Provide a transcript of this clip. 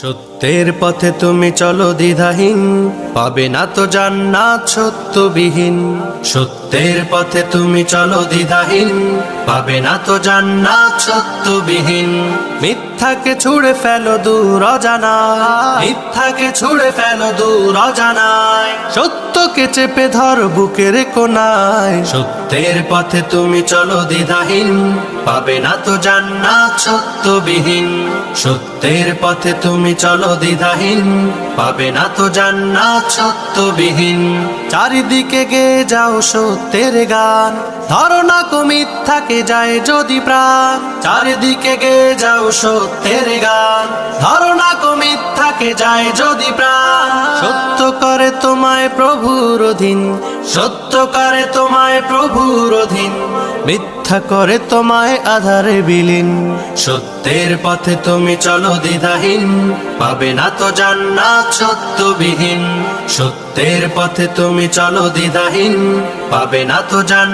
সত্যের পথে তুমি চলো দ্বিধাহীন, পাবে না তো জান্নাত সত্যবিহীন। সত্যের পথে তুমি চলো দ্বিধাহীন, পাবে না তো জান্নাত সত্যবিহীন। মিথ্যাকে ছুড়ে ফেলো দূর অজানায়, মিথ্যাকে ছুড়ে ফেলো দূর অজানায়। সত্যকে চেপে ধর বুকের কোনায়, সত্যের পথে তুমি চলো দ্বিধাহীন পাবে না তো জান্নাত সত্যবিহীন। সত্যের পথে তুমি চলো দ্বিধাহীন। পাবে না তো জান্নাত সত্যবিহীন। চারিদিকে গে যাও সত্যের গান। ধারণা কো থাকে যায় যদি প্রাণ। চারিদিকে গে যাও সত্যের গান। ধারণা কো মিথ্যাকে যায় যদি প্রাণ। সত্য করে তোমায় প্রভুর অধীন। সত্য করে তোমায় প্রভুর অধীন। মিথ্যা করে তোমায় আধারে বিলীন। সত্যের পথে তুমি চলো দ্বিধাহীন, পাবে না তো জান্নাত সত্যবিহীন। সত্যের পথে তুমি চলো দ্বিধাহীন, পাবে না তো জান